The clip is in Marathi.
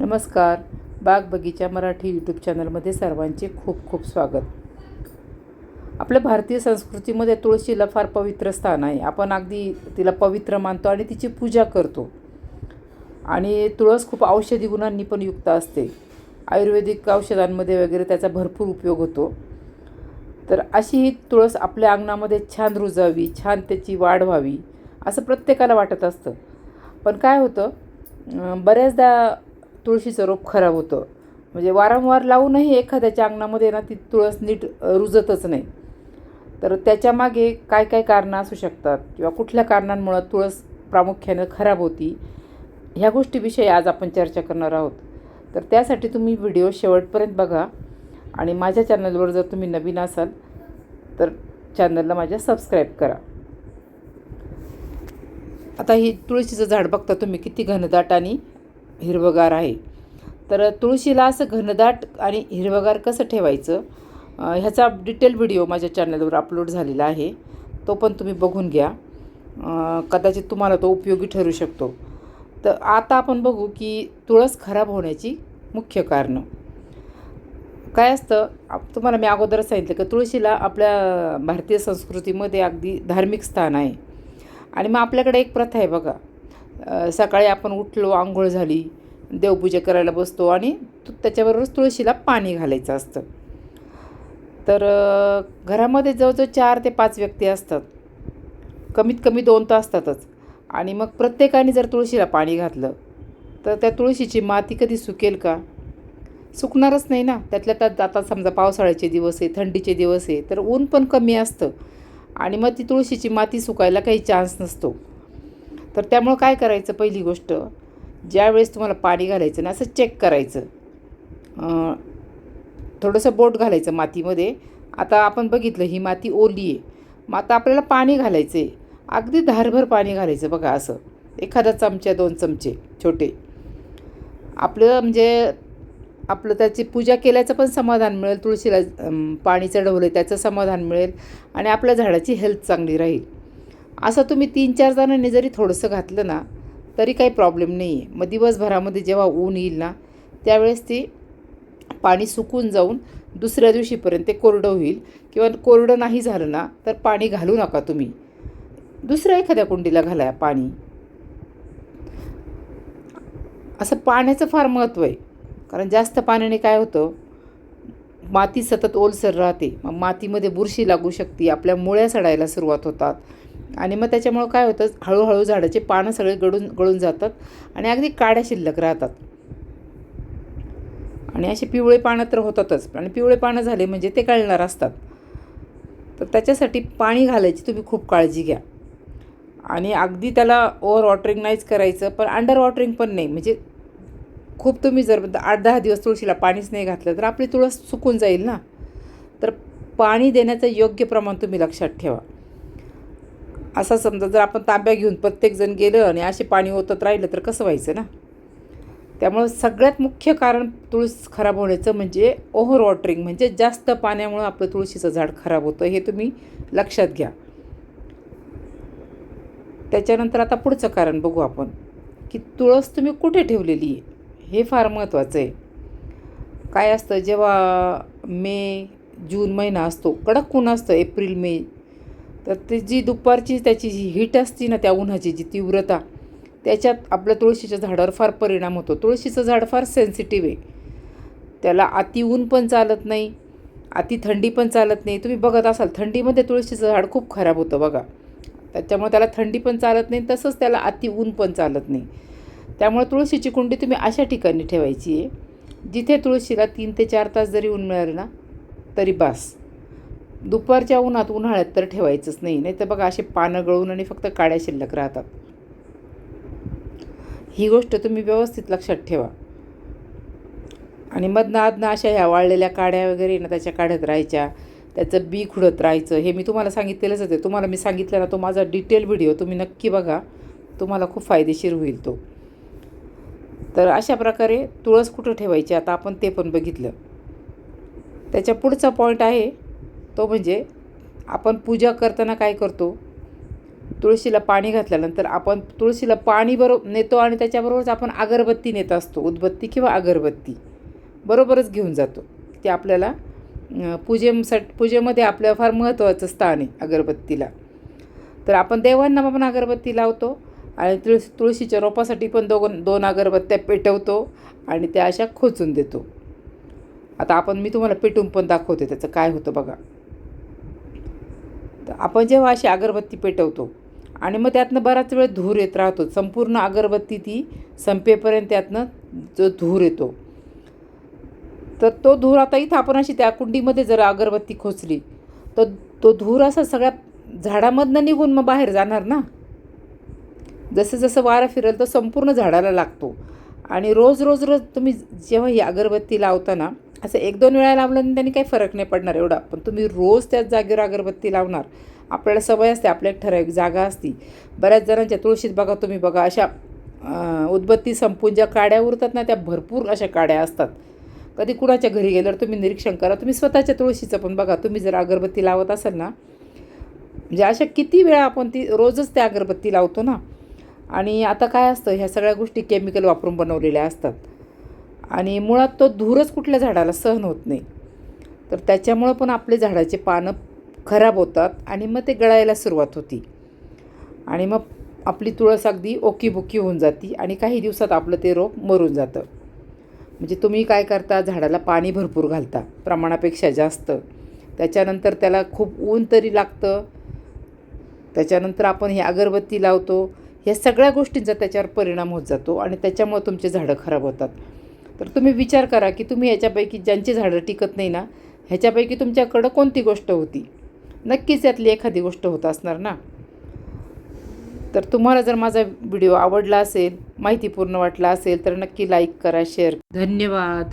नमस्कार. बाग बगीचा मराठी यूट्यूब चॅनलमध्ये सर्वांचे खूप खूप स्वागत. आपल्या भारतीय संस्कृतीमध्ये तुळशीला फार पवित्र स्थान आहे. आपण अगदी तिला पवित्र मानतो आणि तिची पूजा करतो. आणि तुळस खूप औषधी गुणांनी पण युक्त असते. आयुर्वेदिक औषधांमध्ये वगैरे त्याचा भरपूर उपयोग होतो. तर अशी ही तुळस आपल्या अंगणामध्ये छान रुजावी छान त्याची वाढ व्हावी असं प्रत्येकाला वाटत असतं. पण काय होतं बऱ्याचदा तुळशीचं रोप खराब होतं. म्हणजे वारंवार लावूनही एखाद्याच्या अंगणामध्ये ना ती तुळस नीट रुजतच नाही. तर त्याच्यामागे काय काय कारणं असू शकतात किंवा कुठल्या कारणांमुळं तुळस प्रामुख्यानं खराब होती ह्या गोष्टीविषयी आज आपण चर्चा करणार आहोत. तर त्यासाठी तुम्ही व्हिडिओ शेवटपर्यंत बघा आणि माझ्या चॅनलवर जर तुम्ही नवीन असाल तर चॅनलला माझ्या सबस्क्राईब करा. आता ही तुळशीचं झाड बघता तुम्ही किती घनदाट आणि हिरवगार आहे. तर तुळशीला असं घनदाट आणि हिरवगार कसं ठेवायचं? ह्याचा डिटेल व्हिडिओ माझ्या चॅनलवर अपलोड झालेला आहे. तो पण तुम्ही बघून घ्या. कदाचित तुम्हाला तो उपयोगी ठरू शकतो. तर आता आपण बघू की तुळस खराब होण्याची मुख्य कारणं. काय असतं? तुम्हाला मी अगोदरच सांगितलं की तुळशीला आपल्या भारतीय संस्कृतीमध्ये अगदी धार्मिक स्थान आहे. आणि मग आपल्याकडे एक प्रथा आहे बघा. सकाळी आपण उठलो आंघोळ झाली देवपूजा करायला बसतो आणि तु- त्याच्याबरोबरच तुळशीला पाणी घालायचं असतं. तर घरामध्ये जवळजवळ चार ते पाच व्यक्ती असतात. कमीत कमी दोन तर असतातच. आणि मग प्रत्येकाने जर तुळशीला पाणी घातलं तर त्या तुळशीची माती कधी सुकेल का? सुकणारच नाही ना. त्यातल्या त्यात आता समजा पावसाळ्याचे दिवस आहे थंडीचे दिवस आहे तर ऊन पण कमी असतं. आणि मग ती तुळशीची माती सुकायला काही चान्स नसतो. तर त्यामुळं काय करायचं पहिली गोष्ट? ज्यावेळेस तुम्हाला पाणी घालायचं ना असं चेक करायचं. थोडंसं बोट घालायचं मातीमध्ये. आता आपण बघितलं ही माती ओली आहे. मग आता आपल्याला पाणी घालायचं आहे अगदी धारभर पाणी घालायचं बघा असं. एखादा चमचा दोन चमचे छोटे. आपलं म्हणजे आपलं त्याची पूजा केल्याचं पण समाधान मिळेल. तुळशीला पाणी चढवलं त्याचं समाधान मिळेल. आणि आपल्या झाडाची हेल्थ चांगली राहील. असं तुम्ही तीन चार जणांनी जरी थोडंसं घातलं ना तरी काही प्रॉब्लेम नाही आहे मग दिवसभरामध्ये जेव्हा ऊन येईल ना त्यावेळेस ती पाणी सुकून जाऊन दुसऱ्या दिवशीपर्यंत ते कोरडं होईल. किंवा कोरडं नाही झालं ना तर पाणी घालू नका तुम्ही. दुसऱ्या एखाद्या कुंडीला घाला पाणी. असं पाण्याचं फार महत्त्व आहे. कारण जास्त पाण्याने काय होतं माती सतत ओलसर राहते. मग मातीमध्ये बुरशी लागू शकते. आपल्या मुळ्या सडायला सुरुवात होतात. आणि मग त्याच्यामुळं काय होतं हळूहळू झाडाचे पानं सगळे गळून गळून जातात आणि अगदी काड्या शिल्लक राहतात. आणि असे पिवळे पानं तर होतातच आणि पिवळे पानं झाले म्हणजे ते गळणार असतात. तर त्याच्यासाठी पाणी घालायची तुम्ही खूप काळजी घ्या. आणि अगदी त्याला ओव्हर वॉटरिंग नाहीच करायचं पण अंडर वॉटरिंग पण नाही. म्हणजे खूप तुम्ही जर आठ दहा दिवस तुळशीला पाणीच नाही घातलं तर आपली तुळस सुकून जाईल ना? तर पाणी देण्याचं योग्य प्रमाण तुम्ही लक्षात ठेवा. असा समजा जर आपण तांब्या घेऊन प्रत्येकजण गेलं आणि असे पाणी ओतत राहिलं तर कसं व्हायचं ना? त्यामुळं सगळ्यात मुख्य कारण तुळस खराब होण्याचं म्हणजे ओव्हर वॉटरिंग म्हणजे जास्त पाण्यामुळं आपलं तुळशीचं झाड खराब होतं हे तुम्ही लक्षात घ्या. त्याच्यानंतर आता पुढचं कारण बघू आपण की तुळस तुम्ही कुठे ठेवलेली आहे? हे फार महत्त्वाचं आहे. काय असतं जेव्हा मे जून महिना असतो कडक ऊन असतं एप्रिल मे तर ती जी दुपारची त्याची जी हीट असते ना त्या उन्हाची जी तीव्रता त्याच्यात आपल्या तुळशीच्या झाडावर फार परिणाम होतो. तुळशीचं झाड फार सेन्सिटिव्ह आहे. त्याला अति ऊन पण चालत नाही अति थंडी पण चालत नाही. तुम्ही बघत असाल थंडीमध्ये तुळशीचं झाड खूप खराब होतं बघा. त्याच्यामुळे त्याला थंडी पण चालत नाही तसंच त्याला अति ऊन पण चालत नाही. त्यामुळे तुळशीची कुंडी तुम्ही अशा ठिकाणी ठेवायची आहे जिथे तुळशीला तीन ते चार तास जरी ऊन मिळालं ना तरी बास. दुपारच्या उन्हात उन्हाळ्यात तर ठेवायचंच नाही. नाही तर बघा असे पानं गळून आणि फक्त काड्या शिल्लक राहतात. ही गोष्ट तुम्ही व्यवस्थित लक्षात ठेवा. आणि मधनं आधनं अशा ह्या वाळलेल्या काड्या वगैरे ना त्याच्या काढत राहायच्या. त्याचं बी खुडत राहायचं. हे मी तुम्हाला सांगितलेलंच होते तुम्हाला मी सांगितलं ना तो माझा डिटेल व्हिडिओ तुम्ही नक्की बघा. तुम्हाला खूप फायदेशीर होईल तो. तर अशा प्रकारे तुळस कुठं ठेवायची? आता आपण ते पण बघितलं. त्याच्या पुढचा पॉईंट आहे तो म्हणजे आपण पूजा करताना काय करतो? तुळशीला पाणी घातल्यानंतर आपण तुळशीला पाणी बरोबर नेतो आणि त्याच्याबरोबरच आपण अगरबत्ती नेत असतो. उदबत्ती किंवा अगरबत्ती. बरोबरच घेऊन जातो. ते आपल्याला पूजेसाठी पूजेमध्ये आपल्या फार महत्त्वाचं स्थान आहे अगरबत्तीला. तर आपण देवांना पण अगरबत्ती लावतो आणि तुळस तुळशीच्या रोपासाठी पण दोन दोन अगरबत्त्या पेटवतो आणि त्या अशा खोचून देतो. आता आपण मी तुम्हाला पेटून पण दाखवते त्याचं काय होतं बघा. तर आपण जेव्हा अशी अगरबत्ती पेटवतो आणि मग त्यातनं बराच वेळ धूर येत राहतो संपूर्ण अगरबत्ती ती संपेपर्यंत त्यातनं जो धूर येतो. तर तो धूर आता इथं आपण अशी त्या कुंडीमध्ये जर अगरबत्ती खोचली तर तो धूर असा सगळ्या झाडामधनं निघून मग बाहेर जाणार ना? जसं जसं वारं फिरेल तर संपूर्ण झाडाला लागतो. आणि रोज रोज रोज तुम्ही जेव्हा ही अगरबत्ती लावताना असं एक दोन वेळा लावलं आणि त्यांनी काही फरक नाही पडणार एवढा. पण तुम्ही रोज त्याच जागेवर अगरबत्ती लावणार. आपल्याला सवय असते आपल्या एक ठराविक जागा असती. बऱ्याच जणांच्या तुळशीत बघा तुम्ही बघा अशा उदबत्ती संपून ज्या काड्या उरतात ना त्या भरपूर अशा काड्या असतात. कधी कुणाच्या घरी गेल्यावर तुम्ही निरीक्षण करा. तुम्ही स्वतःच्या तुळशीचं पण बघा. तुम्ही जर अगरबत्ती लावत असाल ना म्हणजे अशा किती वेळा आपण ती रोजच त्या अगरबत्ती लावतो ना. आणि आता काय असतं ह्या सगळ्या गोष्टी केमिकल वापरून बनवलेल्या असतात. आणि मुळात तो धूरच कुठल्या झाडाला सहन होत नाही. तर त्याच्यामुळं पण आपले झाडाचे पानं खराब होतात आणि मग ते गळायला सुरुवात होती. आणि मग आपली तुळस अगदी ओकीबुकी होऊन जाती आणि काही दिवसात आपलं ते रोप मरून जातं. म्हणजे तुम्ही काय करता झाडाला पाणी भरपूर घालता प्रमाणापेक्षा जास्त. त्याच्यानंतर त्याला खूप ऊन तरी लागतं. त्याच्यानंतर आपण हे अगरबत्ती लावतो. ह्या सगळ्या गोष्टींचा त्याच्यावर परिणाम होत जातो आणि त्याच्यामुळे तुमचे झाडं खराब होतात. तर तुम्ही विचार करा की तुम्ही ह्याच्यापैकी ज्यांची झाडं टिकत नाही ना ह्याच्यापैकी तुमच्याकडं कोणती गोष्ट होती? नक्कीच यातली एखादी गोष्ट होत असणार ना. तर तुम्हाला जर माझा व्हिडिओ आवडला असेल माहितीपूर्ण वाटला असेल तर नक्की लाईक करा शेअर धन्यवाद.